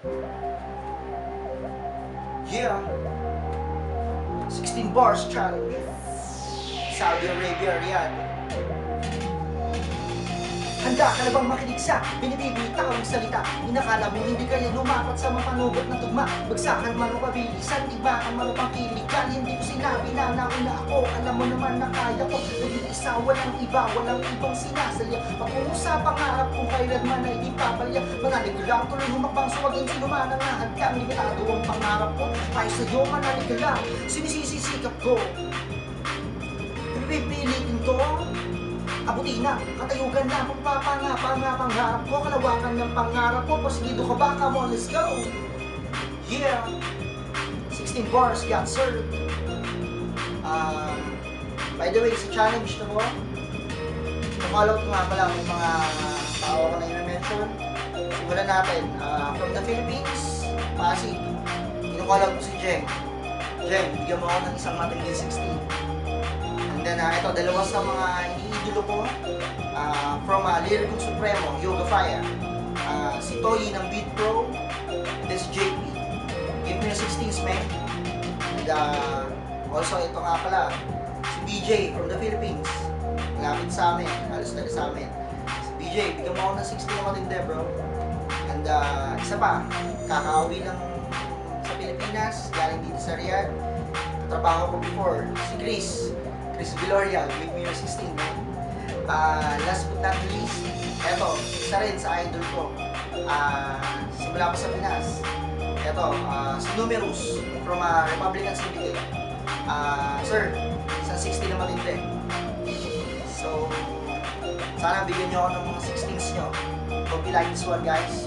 Yeah. 16 bars challenge. Saudi Arabia, Riyadh. Handa ka na bang makinig sa binibibita kong salita? Inakala mo hindi kaya lumapat sa mapanugot na tugma Bagsakan man o kabilisan, ibakan man o pangkiligan Hindi ko sinabi na nauna ako, alam mo naman na kaya ko Naging isa, walang iba, walang ibang sinasalya. Pag-uusap ang harap kung kailanman ay di papalya Mga lang tuloy humakbang sa waging sino man ang nahadkang Limitado ang pangarap ko, tayo sa'yo manaliga lang Sinisisisikap ko. Pipilitin to Abutin na, katayugan na, pagpapangapa nga pangarap ko, kalawakan ng pangarap ko, pasigido ka ba? Come on, let's go! Yeah! 16 bars. Got served. Ah, by the way, sa challenge na ko, follow ko nga pala yung mga tao ko na i-mention. Simulan natin, ah, from the Philippines, Pasig. Kinukolab ko si Jeng. Jeng, bigyan mo ako ng isang matinding 16. And then, uh, ito, dalawa sa mga iniidolo ko ah, from uh, Lyrical Supremo, Yoga Fire. Ah, si Toyi ng Beat Pro, and then si JP. Give me yung 16s, man. And uh, also, ito nga pala, si BJ from the Philippines. Malapit sa amin, halos taga sa amin. Si BJ, bigyan mo ako ng 16 na matindi, bro. And uh, isa pa, kakauwi lang sa Pilipinas, galing dito sa Riyadh. Trabaho ko before, si Chris. Chris Villarreal, give me your 16, man. Ah, last but not least, eto, isa rin sa idol ko. Ah, simula ko sa Pinas. Eto, ah, si Numerous from ah, Republican Syndicate. Ah, sir, isang 60 na matindi. So, sana bigyan niyo ako ng mga 16s niyo. Hope you like this one, guys.